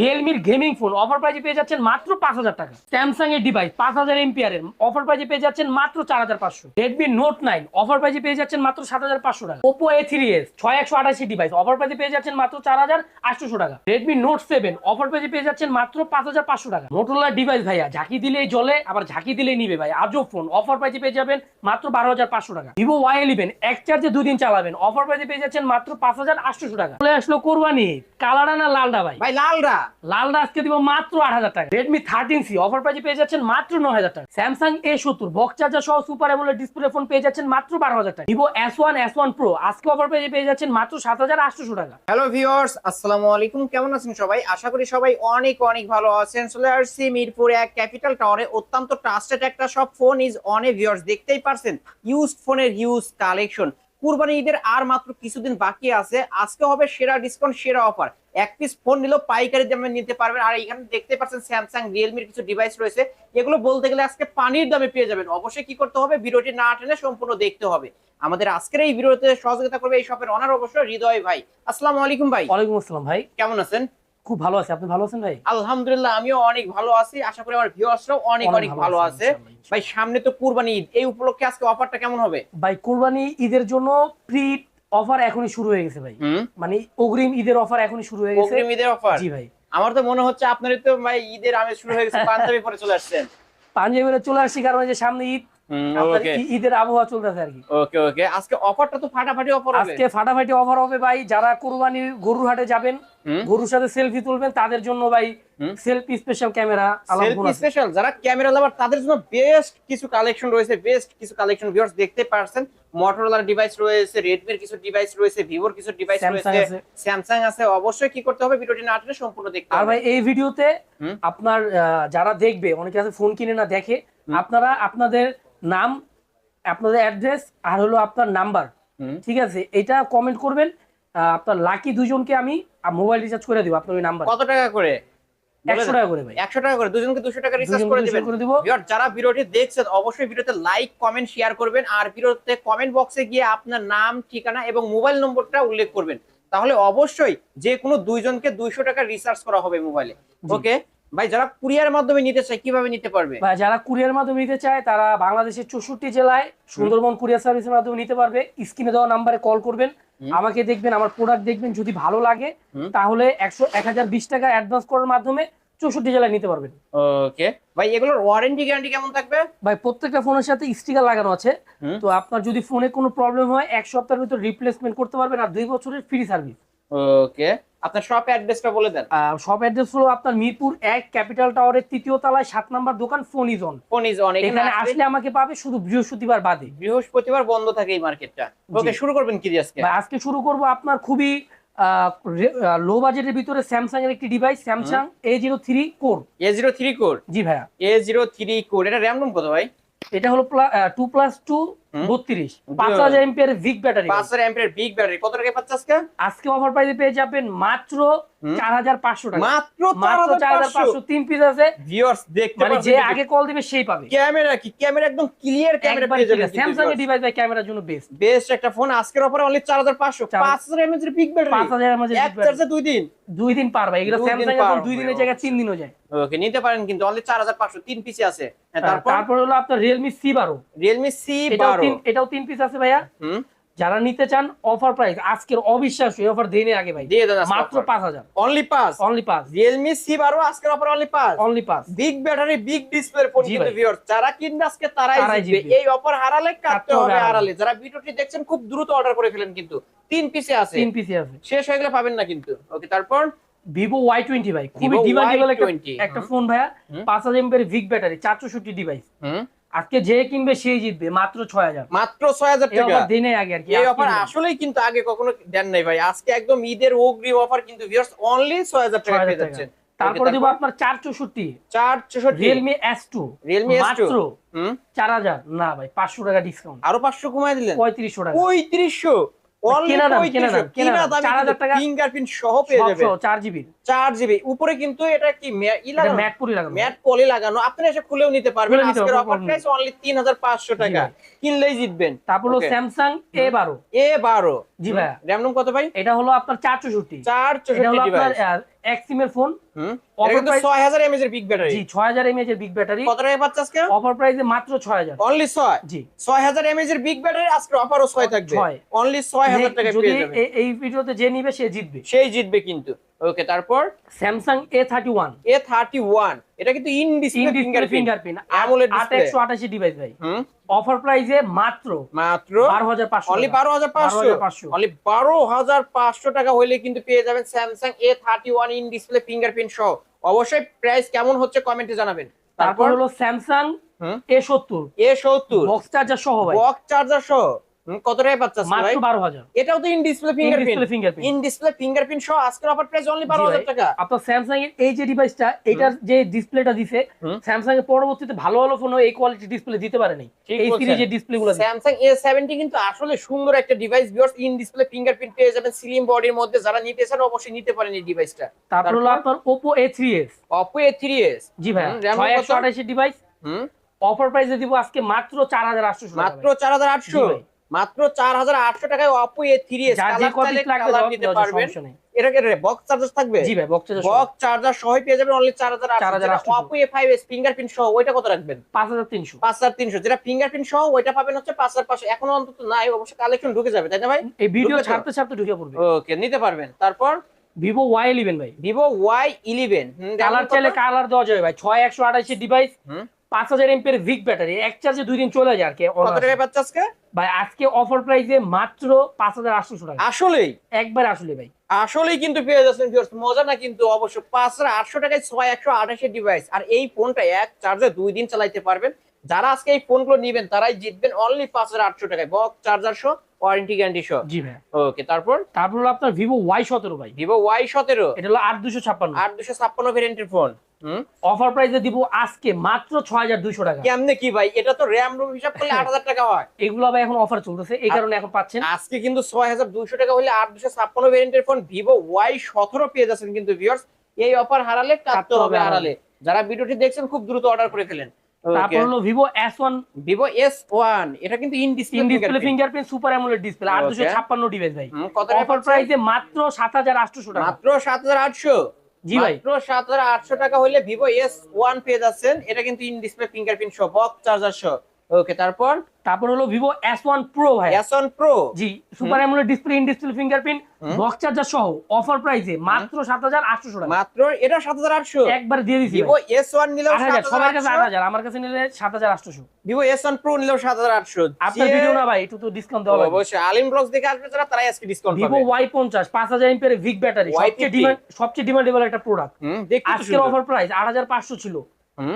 রিয়েলমির gaming phone offer প্রাইজে পেয়ে যাচ্ছেন মাত্র পাঁচ হাজার টাকা। স্যামসাং এর ডিভাইস পাঁচ হাজার এমপিআর এর অফার প্রাইজে পেয়ে যাচ্ছেন মাত্র চার হাজার পাঁচশো। রেডমি নোট নাইন অফার প্রাইজে পেয়ে যাচ্ছেন মাত্র সাত হাজার পাঁচশো টাকা। ওপো এ থ্রি এস ছয় একশো আঠাশি ডিভাইস অফার প্রাইজে পেয়ে যাচ্ছেন মাত্র চার হাজার আটশোশো টাকা। রেডমি নোট সেভেন অফার প্রাইজে পেয়ে যাচ্ছেন মাত্র পাঁচ হাজার পাঁচশো টাকা। মোটোলার ডিভাইস ভাইয়া, ঝাঁকি দিলেই জলে আবার ঝাঁকি দিলেই নিবে ভাই। আজও ফোন অফার প্রাইজে পেয়ে যাবেন মাত্র বারো হাজার পাঁচশো টাকা। ভিভো ওয়াই ইলেভেন এক চার্জে দুদিন চালাবেন অফার প্রাইজে পেয়ে যাচ্ছেন মাত্র পাঁচ হাজার আটশোশো টাকা। চলে আসলো কোরবানি কালারা না লালডা ভাই। ভাই লালরা লালডা আজকে দিব মাত্র আট হাজার টাকা। রেডমি থার্টিন সি অফার প্রাইজে পেয়ে যাচ্ছেন মাত্র নয় হাজার টাকা। স্যামসাং এ সত্তর বক্স চার্জার সহ সুপার এমোলেড ডিসপ্লে ফোন পেয়ে যাচ্ছেন মাত্র বারো হাজার টাকা। Vivo S one S one Pro আজকে অফার প্রাইজে পেয়ে যাচ্ছেন মাত্র সাত হাজার আটশোশো টাকা। হ্যালো ভিউয়ার্স আসসালামু আলাইকুম, কেমন আছেন সবাই? আশা করি সবাই অনেক অনেক ভালো আছেন। চলে আসছি মিরপুরে এক ক্যাপিটাল টাওয়ারে অত্যন্ত ট্রাস্টেড একটা সব phone is on a viewers দেখতেই পারছেন। ইউজ ফোনের ইউজ কালেকশন কুরবানি ঈদের আর মাত্র কিছুদিন বাকি আছে। আজকে হবে সেরা ডিসকাউন্ট সেরা অফার এক পিস ফোন নিলেও পাইকারি দামে নিতে পারবেন। আর এখানে দেখতে পাচ্ছেন স্যামসাং রিয়েলমির কিছু ডিভাইস রয়েছে। এগুলো বলতে গেলে আজকে পানির দামে পেয়ে যাবেন। অবশ্যই কি করতে হবে? ভিডিওটি না টেনে সম্পূর্ণ দেখতে হবে। আমাদের আজকের এই ভিডিওতে সহযোগিতা করবে এই শপের অনার অবশ্যই হৃদয় ভাই। আসসালামু আলাইকুম ভাই। ওয়ালাইকুম আসসালাম ভাই। কেমন আছেন? খুব ভালো আছে। আপনি ভালো আছেন ভাই? আলহামদুলিল্লাহ আমিও অনেক ভালো আছি। আশা করি আমার ভিউয়ার্সরাও অনেক অনেক ভালো আছে। ভাই সামনে তো কুরবানি ঈদ। এই উপলক্ষে আজকে অফারটা কেমন হবে? ভাই কোরবানি ঈদের জন্য প্রি অফার এখনই শুরু হয়ে গেছে ভাই। মানে অগ্রিম ঈদের অফার এখনই শুরু হয়ে গেছে। অগ্রিম ঈদের অফার জি ভাই। আমার তো মনে হচ্ছে আপনারই তো ভাই ঈদের আমেজ শুরু হয়ে গেছে পাঞ্জাবি পরে চলে আসছেন। পাঞ্জাবিরা চলে আসছি কারণ যে সামনে ঈদ ঈদের আবহাওয়া চলতেছে আর কি। ওকে ওকে আজকে অফারটা তো ফাটাফাটি অফার আজকে ফাটাফাটি অফার হবে ভাই। যারা কোরবানি গরুর হাটে যাবেন। গরুর সাথে সেলফি তুলবেন তাদের জন্য ভাই। Selfie special camera selfie special যারা ক্যামেরা লাভার তাদের জন্য বেস্ট কিছু কালেকশন রয়েছে বেস্ট কিছু কালেকশন ভিউয়ার্স দেখতে পারছেন। মোটরোলার ডিভাইস রয়েছে রেডমির কিছু ডিভাইস রয়েছে ভিভোর কিছু ডিভাইস রয়েছে। স্যামসাং আছে। অবশ্যই কি করতে হবে ভিডিওটি না টেনে সম্পূর্ণ দেখতে আর ভাই এই ভিডিওতে। আপনার যারা দেখবে অনেকে আছে ফোন কিনে না দেখে আপনারা আপনাদের নাম আপনাদের অ্যাড্রেস আর হলো আপনার নাম্বার ঠিক আছে? এটা কমেন্ট করবেন। আপনার লাকি দুজনকে আমি মোবাইল রিচার্জ করে দিব আপনার ওই নাম্বার কত টাকা করে? একশো টাকা করে ভাই। একশো টাকা করে? দুজনকে দুশো টাকা রিচার্জ করে 200 দিবেন। করে দিব। যারা ভিডিওটি দেখছেন অবশ্যই ভিডিওতে লাইক কমেন্ট শেয়ার করবেন। আর ভিডিওতে কমেন্ট বক্সে গিয়ে আপনার নাম ঠিকানা এবং মোবাইল নম্বরটা উল্লেখ করবেন। তাহলে অবশ্যই যে কোনো দুইজনকে দুইশো টাকা রিচার্জ করা হবে মোবাইলে ওকে ভাই যারা কুরিয়ার মাধ্যমে নিতে চায় কীভাবে নিতে পারবে? বা যারা কুরিয়ার মাধ্যমে নিতে চায় তারা বাংলাদেশের চৌষট্টি জেলায় সুন্দরবন কুরিয়ার সার্ভিসের মাধ্যমে নিতে পারবে। স্ক্রিনে দেওয়া নাম্বারে কল করবেন। আমাকে দেখবেন আমার প্রোডাক্ট দেখবেন যদি ভালো লাগে তাহলে একশো এক হাজার বিশ টাকা অ্যাডভান্স করার মাধ্যমে চৌষট্টি জেলায় নিতে পারবেন। ওকে। ভাই এগুলোর ওয়ারেন্টি গ্যারান্টি কেমন থাকবে? ভাই প্রত্যেকটা ফোনের সাথে স্টিকার লাগানো আছে। তো আপনার যদি ফোনে কোনো প্রবলেম হয় এক সপ্তাহের ভিতর রিপ্লেসমেন্ট করতে পারবেন আর দুই বছরের ফ্রি সার্ভিস ওকে। আপনার শপ অ্যাড্রেসটা বলে দেন। সব অ্যাড্রেস হলো আপনার মিরপুর এক ক্যাপিটাল টাওয়ারের তৃতীয় তলায় সাত নাম্বার দোকান ফোন ইজন ফোন এখানে আসলে আমাকে পাবে শুধু বৃহস্পতিবার বাদে। বৃহস্পতিবার বন্ধ থাকে এই মার্কেটটা। ওকে শুরু করবেন কি আজকে? আজকে শুরু করব আপনার খুবই লো বাজেটের ভিতরে স্যামসাং এর একটি device Samsung A zero three core A zero three core জি ভাইয়া। এ জিরো থ্রি কোড এটা র্যাম রুম কত ভাই? এটা হলো টু প্লাস টু। বত্রিশ। পাঁচ হাজার। এমপিয়ার ভিক ব্যাটারি পাঁচ হাজার অ্যাম্পিয়ার বিগ ব্যাটারি কত টাকা পাচ্ছে আজকে? আজকে অফার প্রাইসে পেয়ে যাবেন মাত্র চার হাজার পাঁচশো টাকা। মাত্র মাত্র চার হাজার পাঁচশো। তিন পিস আছে। ভিউয়ার্স দেখতে মানে যে আগে কল দিবে সেই পাবে। ক্যামেরা কি? ক্যামেরা একদম ক্লিয়ার ক্যামেরা পেয়ে যাবেন স্যামসাং এর ডিভাইস ভাই ক্যামেরার জন্য বেস্ট বেস্ট একটা ফোন আজকের অফারে অনলি 4500 চার- 5000 এমএএইচ এর বিগ ব্যাটারি পাঁচ হাজার এমএজ এক চার্জে দুই দিন। দুই দিন পার ভাই। এগুলো দুই স্যামসাং এখন দুই দিনের জায়গায় তিন দিনও যায়। ওকে নিতে পারেন কিন্তু। অনলি 4500 তিন পিসে আছে। হ্যাঁ, তারপর? তারপর হলো আপনার রিয়েলমি সি বারো। Realme এটাও তিন এটাও তিন পিস আছে ভাইয়া। যারা নিতে চান অফার প্রাইস আজকের অবিশ্বাস্য অফার দেনে আগে ভাই। দিয়ে দেন মাত্র পাঁচ হাজার। অনলি 5 অনলি পাঁচ Realme C12 আজকের অফারে অনলি 5 অনলি পাঁচ big battery big display phone কিন্তু ভাই। ভিউয়ার্স যারা কিনবে আজকে তারাই জিতবে। এই অফার হারালে কাটতে হবে হারালে। যারা ভিডিওটি দেখছেন খুব দ্রুত অর্ডার করে ফেলেন কিন্তু। তিন পিসে আছে। তিন পিসি আছে। শেষ হয়ে গেলে পাবেন না কিন্তু। ওকে তারপর? ভিভো ওয়াই টোয়েন্টি ভাই। খুবই ডিমান্ডেবল একটা ফোন ভাইয়া। পাঁচ হাজার এমপের ভিক ব্যাটারি চারশোষট্টি ডিভাইস হুম। আজকে যে কিনবে সেই জিতবে মাত্র ছয় হাজার। মাত্র ছয় হাজার টাকা। দিনে আগে আর কি এই অফার আসলেই কিন্তু আগে কখনো দেন নাই ভাই। আজকে একদম ঈদের অগ্রিম অফার কিন্তু ভিউয়ার্স অনলি 6000 টাকা 6000 পেয়ে যাচ্ছেন। তারপরে দিব আপনার চার চৌষট্টি। 464 Realme S two Realme S2 মাত্র চার হাজার। না ভাই পাঁচশো টাকা ডিসকাউন্ট আরও পাঁচশো কমাই দিলেন? পঁয়ত্রিশশো টাকা। 3500 অনলি কেনা দাম, কেনা দাম, 3500 কেনা কিনা দাম, 4000 দামে টাকা। ফিঙ্গারপ্রিন্ট সহ পেয়ে যাবেন। সবশো চার জিবি। 4 জিবি। উপরে কিন্তু এটা কি ম্যাট লাগানো? ম্যাট পলি লাগানো। আপনি এসে খুলেও নিতে পারবেন। খুলে নিতে আজকের পারব, অফার প্রাইস অনলি 3500 টাকা। কিনলেই জিতবেন। তারপর হলো স্যামসাং এ বারো। এ 12 জি রুম কত ভাই? এটা হলো আপনার চার চৌষট্টি। এটা 464 হলো আপনার ডিভাইস এক্সিমের ফোন কিন্তু price- 6000 mAh এর বিগ ব্যাটারি জি ছয় হাজার এমএএচ এর বিগ ব্যাটারি কত টাকায় পাচ্ছ আজকে? অফার প্রাইসে মাত্র অনলি 6 জি। 6000 mAh এর বিগ ব্যাটারি আজকে অফারও 6 থাকবে। অনলি 6000 টাকায় পেয়ে এই ভিডিওতে যে নিবে সে জিতবে। সেই জিতবে কিন্তু। ওকে তারপর? Samsung A thirty one A31 এটা কিন্তু in display fingerprint fingerprint fingerprint আট একশো আঠাশি ডিভাইস ভাই। হুম? অফার প্রাইসে মাত্র মাত্র বারো হাজার পাঁচশো অনলি বারো হাজার পাঁচশো। 12,500 অনলি বারো হাজার পাঁচশো টাকা হইলে কিন্তু পেয়ে যাবেন Samsung A thirty one in display fingerprint সহ। অবশ্যই প্রাইস কেমন হচ্ছে কমেন্টে জানাবেন। তারপর হলো স্যামসাং এ সত্তর। এ সত্তর। বক্স চার্জার সহ বক্স চার্জার সহ। কত টাকায় পাচ্ছেন এটাও তো in display fingerprint fingerprint in display fingerprint টাকা। স্যামসাং এই যে ডিভাইসটা এটার যে স্যামসাং এর পরবর্তীতে ভালো ভালো ফোন এই কোয়ালিটি ডিসপ্লে দিতে পারে কিন্তু আসলে সুন্দর একটা device viewers in display fingerprint পেয়ে যাবেন সিলিম বডির মধ্যে। যারা নিতে চান অবশ্যই নিতে পারেন এই ডিভাইসটা তারপর হলো আপনার Oppo A three S Oppo A three S জি ভাই ডিভাইস হুম। অফার প্রাইসে দিব আজকে মাত্র 4800 মাত্র 4800 মাত্র চার হাজার আটশো টাকায় অপো এ থ্রি নিতে পারবেন। বক্স চার্জার থাকবে? জি ভাই বক্স চার্জার সহ। পেয়ে যাবেন অনলি চার হাজার Oppo A five S fingerprint সহ ওইটা কত রাখবেন? পাঁচ হাজার তিনশো। পাঁচ হাজার তিনশো। যেটা ফিঙ্গারপ্রিন্ট সহ ওইটা পাবেন হচ্ছে পাঁচ হাজার পাঁচশো এখনও অন্তত নাই অবশ্য কালেকশন ঢুকে যাবে তাই না ভাই? এই ভিডিও? ছাড়তে ছাড়তে ঢুকে পড়বে। ওকে নিতে পারবেন। তারপর? ভিভো ওয়াই ইলেভেন ভাই। ভিভো ওয়াই ইলেভেন কালার চাইলে কালার দেওয়া যাবে ভাই। ছয় একশো আঠাশি ডিভাইস। পাঁচ হাজার এমপের ভিক ব্যাটারি এক চার্জে দুই দিন চলে যায় আর কি আজকে? ভাই আজকে অফার প্রাইসে মাত্র পাঁচ হাজার আটশো টাকা। আসলেই? একবার আসলে ভাই। আসলেই কিন্তু পেয়ে যাচ্ছেন মজা না কিন্তু অবশ্য পাঁচ হাজার আটশো টাকায় ছয় একশো আঠাশের ডিভাইস আর এই ফোনটা এক চার্জে দুই দিন চালাইতে পারবেন। যারা আজকে এই ফোনগুলো নিবেন তারাই জিতবেন অনলি পাঁচ হাজার আটশো টাকায়। বক্স চার্জার সহ ওয়ারেন্টি গ্যারান্টি সহ। জি ভাই। ওকে তারপর? তারপর হলো আপনার ভিভো ওয়াই সতেরো ভাই। ভিভো ওয়াই সতেরো। এটা হলো আট দুশো ছাপ্পান্ন। আট দুশো ছাপ্পান্ন ভেরিয়েন্টের ফোন অফার প্রাইসে দিব আজকে মাত্র ছয় হাজার দুইশো টাকা। কেমনে কি ভাই? এটা তো র্যাম রুম হিসাব করলে আট হাজার টাকা হয়। এগুলো ভাই এখন অফার চলতেছে এই কারণে এখন পাচ্ছেন। আজকে কিন্তু ছয় হাজার দুইশো টাকা হলে আট দুশো ছাপ্পান্ন ভেরিয়েন্টের ফোন ওয়াই সতেরো পেয়ে যাচ্ছেন কিন্তু ভিউয়ার্স এই অফার হারালে কাটতে হবে হারালে। যারা ভিডিওটি দেখছেন খুব দ্রুত অর্ডার করে ফেলেন। তারপর হলো ওয়ান ভিভো এস ওয়ান এটা কিন্তু in display fingerprint super AMOLED display আট দুশো Okay. ছাপ্পান্ন ডিভাইস ভাই। কত অফার প্রাইসে মাত্র সাত হাজার আটশো টাকা। মাত্র সাত হাজার আটশো। জি ভাই। মাত্র সাত হাজার আটশো টাকা হলে ভিভো ওয়ান পেয়ে যাচ্ছেন এটা কিন্তু ইন ডিসপ্লে ফিঙ্গারপ্রিন্ট সহ বক্স চার্জার সহ ওকে তারপর? তারপর হলো ভিভো এস ওয়ান প্রো ভাই S one pro G super AMOLED display in display fingerprint. Box charger সহ অফার প্রাইসে মাত্র সাত হাজার আটশো টাকা। মাত্র? এটা সাত হাজার আটশো? একবার দিয়ে দিছি ভিভো এস ওয়ান নিলেও সবার কাছে আট হাজার আমার কাছে নিলে সাত হাজার আটশোশো ভিভো এস ওয়ান প্রো নিলেও সাত হাজার আটশো। আপনার ভিডিও না ভাই একটু তো ডিসকাউন্ট দেওয়া লাগবে। অবশ্যই আলিম ব্লগস দেখে আসবে যারা তারাই আজকে ডিসকাউন্ট ভিভো পাবে। ওয়াই পঞ্চাশ পাঁচ হাজার এমপের ভিক ব্যাটারি Y50 সবচেয়ে ডিমান্ড সবচেয়ে ডিমান্ডেবল একটা প্রোডাক্ট তো আজকের অফার প্রাইস আট হাজার পাঁচশো ছিল।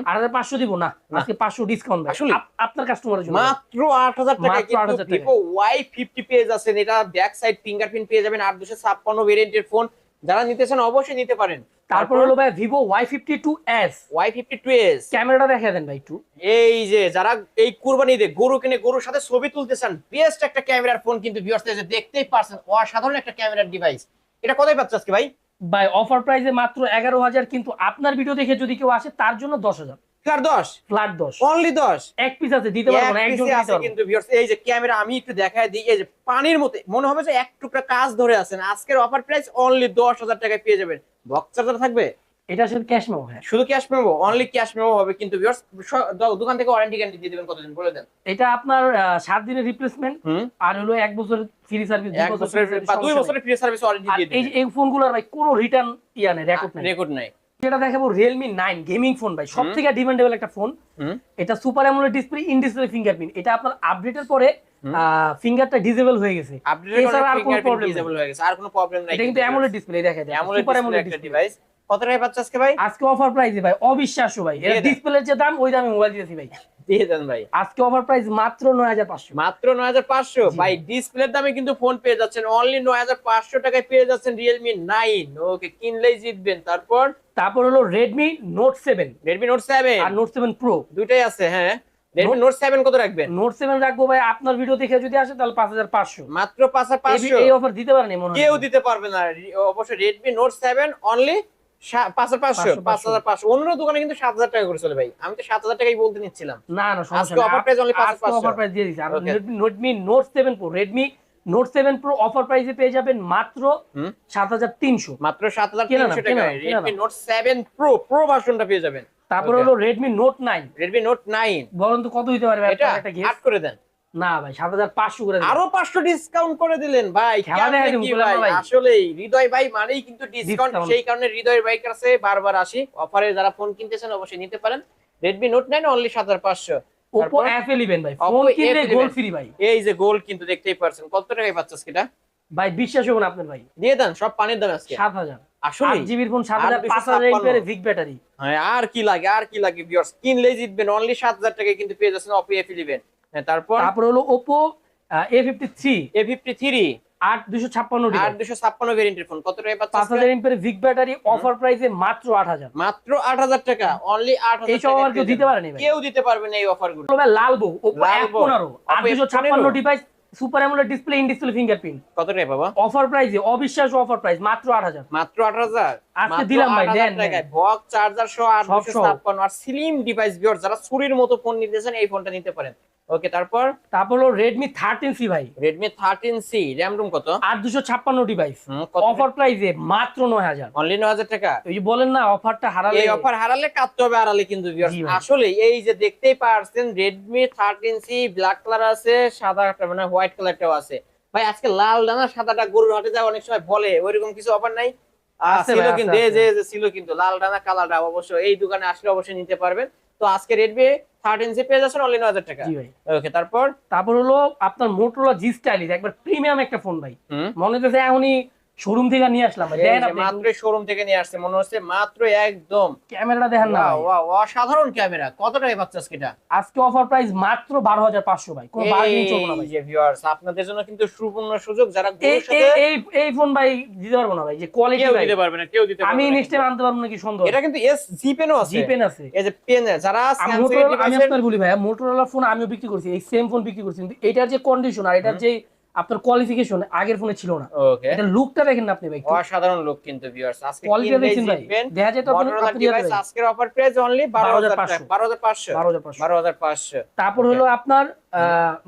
আট হাজার পাঁচশো দিব না আজকে পাঁচশো ডিসকাউন্ট আসলে? আপনার কাস্টমারের জন্য। মাত্র আট হাজার টাকা মাত্র কিন্তু 8,000 টাকা। ভিভো ওয়াই ফিফটি পেয়ে যাচ্ছেন। এটা ব্যাক সাইড ফিঙ্গারপ্রিন্ট পেয়ে যাবেন আট দুশো ছাপ্পান্ন ভেরিয়েন্টের ফোন যারা নিতে চান অবশ্যই নিতে পারেন। তারপর হলো ভাই Vivo Y fifty two S Y fifty two S ক্যামেরাটা দেখা দেন ভাই একটু। এই যে যারা এই কুরবানিতে গরু কিনে গরুর সাথে ছবি তুলতে চান বেস্ট একটা ক্যামেরার ফোন কিন্তু ভিউয়ার্স দেখতেই পারছেন। অসাধারণ একটা ক্যামেরার ডিভাইস এটা কোথায় পাচ্ছে আজকে ভাই? ভাই অফার প্রাইসে মাত্র এগারো হাজার কিন্তু আপনার ভিডিও দেখে যদি কেউ আসে তার জন্য দশ হাজার। ফ্ল্যাট দশ? ফ্ল্যাট দশ। অনলি দশ? এক পিস আছে দিতে পারব না একজন দিতে পারব কিন্তু ভিউয়ার্স এই যে ক্যামেরা আমি একটু দেখায় দিই এই যে পানির মতো মনে হবে যে এক টুকরা কাজ ধরে আছেন আজকের অফার প্রাইস অনলি দশ হাজার টাকায় পেয়ে যাবেন। বক্স চার্জার থাকবে এটা সাথে ক্যাশ মেমো হ্যাঁ শুধু cash memo only cash memo হবে কিন্তু দোকান থেকে ওয়ারেন্টি গ্যারান্টি দিয়ে দেবেন কতদিন বলে দেন। এটা আপনার সাত দিনের রিপ্লেসমেন্ট আর হলো এক বছরের ফ্রি সার্ভিস এক বছরের বা দুই বছরের ফ্রি সার্ভিস ওয়ারেন্টি দিয়ে দেবেন। এই ফোনগুলোর ভাই কোনো রিটার্ন ইয়া নেই রেকর্ড নেই। রেকর্ড নাই। যেটা দেখাবো রিয়েলমি নাইন গেমিং ফোন ভাই সব থেকে ডিমান্ডেবল একটা ফোন এটা super AMOLED display in display fingerprint এটা আপনার আপডেটের পরে ফিঙ্গারটা ডিসেবল হয়ে গেছে। আপডেট এছাড়া আর কোনো নেই। ডিসেবল হয়ে গেছে আর কোনো প্রবলেম নাই এটা কিন্তু অ্যামোলেড ডিসপ্লে দেখা যায় অ্যামোলেড ডিসপ্লে ডিভাইস কত টাকায় পাচ্ছে আজকে ভাই? আজকে অফার প্রাইসে ভাই অবিশ্বাস্য ভাই। এর ডিসপ্লের যে দাম ওই দামে মোবাইল দিয়েছি ভাই। দিয়ে দেন ভাই। আজকে অফার প্রাইস মাত্র নয় হাজার পাঁচশো। মাত্র নয় হাজার পাঁচশো। জি। ভাই ডিসপ্লের দামে কিন্তু ফোন পেয়ে যাচ্ছেন। অনলি নয় হাজার পাঁচশো টাকায় পেয়ে যাচ্ছেন রিয়েলমি নাইন ওকে কিনলেই জিতবেন। তারপর? তারপর হলো Redmi Note seven Redmi Note seven আর নোট সেভেন প্রো দুইটাই আছে হ্যাঁ। রেডমি নোট সেভেন কত রাখবেন? নোট সেভেন রাখব ভাই আপনার ভিডিও দেখে যদি আসে তাহলে মাত্র এই অফার দিতে পারেন মনে হয়। কেউ দিতে পারবে না। অবশ্যই অনলি অন্য দোকানে কিন্তু টাকা করে চলে ভাই। আমি তো সাত হাজার টাকাই বলতে নিচ্ছিলাম। না না আজকে offer price only 5500 offer price দিয়ে দিছি আর Okay. Redmi Note seven Pro Note seven Pro offer প্রাইসে পেয়ে যাবেন মাত্র। সাত হাজার তিনশো। মাত্র সাত হাজার তিনশো টাকা নোট সেভেন প্রো প্রো ভার্সনটা পেয়ে যাবেন। তারপর. হলো Redmi Note nine Redmi Note nine বলুন তো কত হইতে পারবে? এটা? আট করে দেন। না ভাই সাত হাজার পাঁচশো করে দিন। আরও পাঁচশো ডিসকাউন্ট করে দিলেন ভাই। আসলেই হৃদয় ভাই মানেই কিন্তু ডিসকাউন্ট সেই কারণে হৃদয় ভাই কাছে বারবার আসি। অফারে যারা ফোন কিনতেছেন অবশ্যই নিতে পারেন। রেডমি নোট নাইন অনলি সাত হাজার পাঁচশো। ওপো এফ ইলেভেন ভাই। ফোন কিনলে F11 গোল ফ্রি ভাই। এই যে গোল কিন্তু দেখতেই পারছেন। কত টাকায় পাচ্ছেন এটা? ভাই বিশ্বাস হবে না আপনার ভাই। দিয়ে দেন সব পানির দাম আজকে। সাত হাজার। আসলে জিবির ফোন সাত আর হাজার দুশো পাঁচ হাজার ছাপ্পান্ন। এমপিয়ার ভিক ব্যাটারি হ্যাঁ আর কি লাগে আর কি লাগে ভিউয়ার্স কিনলেই জিতবেন অনলি সাত হাজার টাকায় কিন্তু পেয়ে যাচ্ছেন অপো এফ ইলেভেন তারপর? তারপর হলো আট দুশো ভেরিয়েন্টের ফোন কত পাঁচ হাজার ভিক ব্যাটারি অফার প্রাইসে মাত্র আট হাজার। মাত্র আট হাজার টাকা। অনলি আট হাজার এইসব কেউ দিতে ভাই। কেউ দিতে পারবে না এই অফারগুলো। তবে লাল বউ ওপো লাল এফ বউ, পনেরো আট Oppo দুশো F15 ছাপ্পান্ন device super AMOLED display in display fingerprint. কত টাকা বাবা অফার প্রাইসে অবিশ্বাস অফার প্রাইস মাত্র আট হাজার। মাত্র আট হাজার? আজকে দিলাম ভাই, দেন। বক্স চার্জার সহ আট সব দুশো সহ। ছাপ্পান্ন। আর স্লিম ডিভাইস ভিউয়ার যারা চুরির মতো ফোন নিতেছেন এই ফোনটা নিতে পারেন। ওকে তারপর? তারপর হলো থার্টিন সি ভাই। Redmi thirteen C RAM ROM কত? আট দুশো ছাপ্পান্ন ডিভাইস অফার প্রাইসে মাত্র নয় হাজার। অনলি নয় হাজার টাকা? ওই যে বলেন না অফারটা হারালে এই অফার হারালে কাটতে হবে আড়ালে কিন্তু। আসলে এই যে দেখতেই পারছেন Redmi thirteen C black colour আছে সাদা মানে হোয়াইট কালারটাও আছে। ভাই আজকে লাল ডানা সাদাটা গরুর হাটে যায় অনেক সময় বলে ওইরকম কিছু অফার নাই? ছিল কিন্তু আছে, এই যে আছে। ছিল কিন্তু লাল ডানা অবশ্য এই দোকানে আসলে অবশ্যই নিতে পারবেন। তো আজকে রেডমি থার্টিন সি পেয়ে যাচ্ছেন অনলি নয় হাজার টাকা। ওকে তারপর? তারপর হলো আপনার মোটরোলা জি স্টাইল একবার প্রিমিয়াম একটা ফোন ভাই। মনে হচ্ছে এখনই শোরুম থেকে নিয়ে আসলাম দেখেন মাত্র শোরুম থেকে নিয়ে আসছে মনে হচ্ছে মাত্র একদম। ক্যামেরাটা দেখেন না। অসাধারণ ক্যামেরা। কত টাকায় পাচ্ছে আজকে এটা? আজকে অফার প্রাইস মাত্র বারো হাজার পাঁচশো ভাই কোনো বার্গেনিং চলবে না ভাই। viewers, আপনাদের জন্য কিন্তু সুপূর্ণ সুযোগ যারা এই সাথে এই- ফোন ভাই দিতে পারব না ভাই যে কোয়ালিটি ভাই। দিতে পারবে না কেউ দিতে পারবে আমি নেক্সট টাইম আনতে পারব নাকি সন্দেহ এটা কিন্তু এস জি পেনও আছে। জি পেন আছে। এই যে পেন যারা মোটরোলা আমি আপনার বলি ভাই মোটরোলা ফোন আমিও বিক্রি করছি এই সেম ফোন বিক্রি করছি। কিন্তু এটার যে কন্ডিশন আর এটার যে আপনার কোয়ালিফিকেশন আগের ফোনে ছিল না। ওকে এটা লুকটা দেখেন না আপনি ভাই অসাধারণ লোক কিন্তু ভিউয়ার্স আজকে কোয়ালিটি দেখছেন ভাই। দেখা যায় তো আপনার Motorola ভাই আজকের অফার প্রাইস অনলি 12500 টাকা 12500 বারো হাজার পাঁচশো। 12500 তারপর হলো আপনার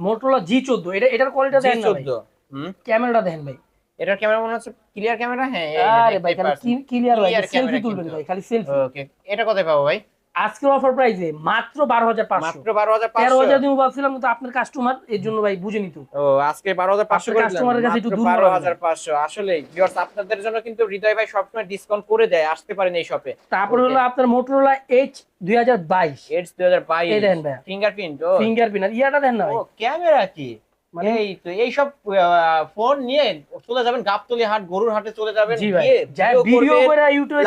মোটরোলা জি চোদ্দ। এটা এটার কোয়ালিটি দেখেন না ভাই। G14 হুম। ক্যামেরাটা দেখেন ভাই। এটার ক্যামেরা মনে হচ্ছে ক্লিয়ার ক্যামেরা হ্যাঁ আরে ভাই খালি ক্লিয়ার ভাই সেলফি তুলবেন ভাই খালি সেলফি ওকে এটা কোথায় পাবো ভাই? আজকের অফার প্রাইসে মাত্র বারো হাজার পাঁচশো। মাত্র 12500 তেরো হাজার ভাবছিলাম কিন্তু আপনার কাস্টমার এর জন্য ভাই বুঝে নিত। ও আজকে বারো হাজার পাঁচশো কাস্টমারের কাছে একটু বারো হাজার পাঁচশো। আসলে ভিউয়ার্স আপনাদের জন্য কিন্তু হৃদয় ভাই সবসময় ডিসকাউন্ট করে দেয় আসতে পারেন এই শপে তারপর হলো আপনার মোটরোলা এইচ দুই হাজার বাইশ। এডস দুই হাজার বাইশ। এই দেন ভাইয়া। ফিঙ্গারপ্রিন্ট ও। ফিঙ্গারপ্রিন্ট আর ইয়াটা দেন না ও ক্যামেরা কি? মানে এই তো এইসব ফোন নিয়ে চলে যাবেন গাবতলি হাট গরুর হাটে চলে যাবেন ভাই। ভিডিও করে ইউটিউবে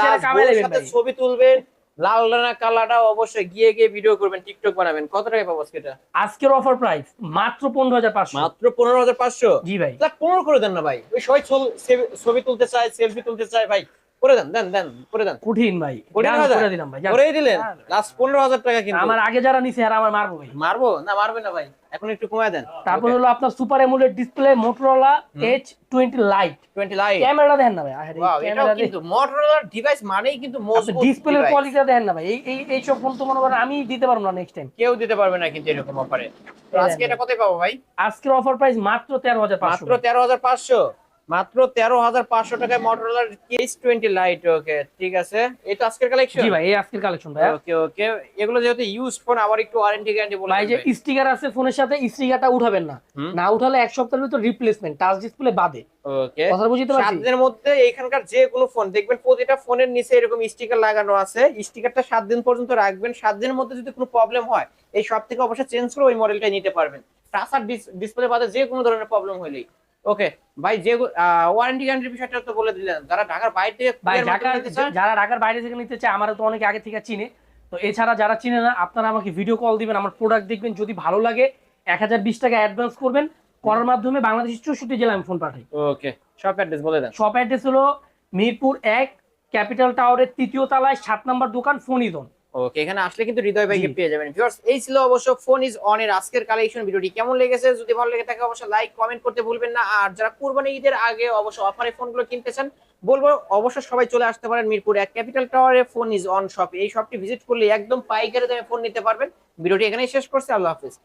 সাথে ছবি তুলবেন লাল রানা কালাটা অবশ্যই গিয়ে গিয়ে ভিডিও করবেন টিকটক বানাবেন। কত টাকা পাবো সেটা আজকের অফার প্রাইস মাত্র পনেরো হাজার পাঁচশো। মাত্র পনেরো হাজার পাঁচশো? জি ভাই। তা পনেরো করে দেন না ভাই। ওই সবাই ছবি- ছবি তুলতে চায় সেলফি তুলতে চায় ভাই। করে দেন দেন দেন করে দেন। কঠিন ভাই কঠিন যান, হাজার? করে দিলাম ভাই করেই দিলেন। লাস্ট পনেরো হাজার টাকা কিন্তু। আমার আগে যারা নিছে আর আমার মারবো ভাই। মারবো? না মারবে না ভাই। এখন একটু কমায় দেন। তারপর হলো আপনার super AMOLED display Motorola H twenty lite twenty lite ক্যামেরাটা দেখেন না ভাই আরে ওয়াও এটাও ক্যামেরা কিন্তু মোটরোলার ডিভাইস মানেই কিন্তু মজবুত ডিসপ্লের device। দেখেন না ভাই। এই এই এই সব ফোন তো মনে করেন আমি দিতে পারব না নেক্সট টাইম কেউ দিতে পারবে না কিন্তু এরকম অফারে আজকে এটা কোথায় পাবো ভাই? আজকের অফার প্রাইস মাত্র তেরো হাজার পাঁচশো মাত্র তেরো হাজার পাঁচশো? মাত্র তেরো হাজার পাঁচশো টাকায় মোটরোলার কেস টোয়েন্টি লাইট ওকে ঠিক আছে। এই তো আজকের কালেকশন জি ভাই এই আজকের কালেকশন ভাই ওকে ওকে এগুলো যেহেতু ইউজ ফোন আবার একটু ওয়ারেন্টি গ্যারান্টি বলে ভাই যে স্টিকার আছে ফোনের সাথে স্টিকারটা উঠাবেন না। না উঠালে এক সপ্তাহের ভিতর রিপ্লেসমেন্ট টাচ ডিসপ্লে বাদে। ওকে কথা বুঝতে পারছি? সাত দিনের মধ্যে এখানকার যে কোনো ফোন দেখবেন প্রতিটা ফোনের নিচে এরকম স্টিকার লাগানো আছে। স্টিকারটা সাত দিন পর্যন্ত রাখবেন। সাত দিনের মধ্যে যদি কোনো প্রবলেম হয় এই সব থেকে অবশ্যই চেঞ্জ করে ওই মডেলটা নিতে পারবেন। টাচ আর ডিসপ্লে বাদে যে কোনো ধরনের প্রবলেম হলেই ওকে ভাই যে ওয়ারেন্টি গ্যারান্টির বিষয়টা তো বলে দিলেন। যারা ঢাকার বাইরে থেকে যারা ঢাকার বাইরে থেকে নিতে চায় আমারও তো অনেকে আগে থেকে চিনে। তো এছাড়া যারা চিনে না আপনারা আমাকে ভিডিও কল দিবেন আমার প্রোডাক্ট দেখবেন। যদি ভালো লাগে এক হাজার বিশ টাকা অ্যাডভান্স করবেন। করার মাধ্যমে বাংলাদেশের চৌষট্টি জেলায় আমি ফোন পাঠাই। ওকে সব অ্যাড্রেস বলে দেন। শপ অ্যাড্রেস হলো মিরপুর এক ক্যাপিটাল টাওয়ারের তৃতীয় তলায় সাত নম্বর দোকান ফোনিদন ওকে এখানে আসলে কিন্তু হৃদয় ভাইকে। পেয়ে যাবেন। ভিউয়ার্স এই ছিল অবশ্য ফোন ইজ অন এর আজকের কালেকশন ভিডিওটি। কেমন লেগেছে? যদি ভালো লেগে থাকে অবশ্যই লাইক কমেন্ট করতে ভুলবেন না। আর যারা কুরবানি ঈদের আগে অবশ্য অফারে ফোনগুলো কিনতে চান বলব অবশ্যই সবাই চলে আসতে পারেন মিরপুর এক ক্যাপিটাল টাওয়ারে ফোন ইজ অন শপ এই শপটি ভিজিট করলে একদম পাইকারি দামে ফোন নিতে পারবেন। ভিডিওটি এখানেই শেষ করছি। আল্লাহ হাফিজ।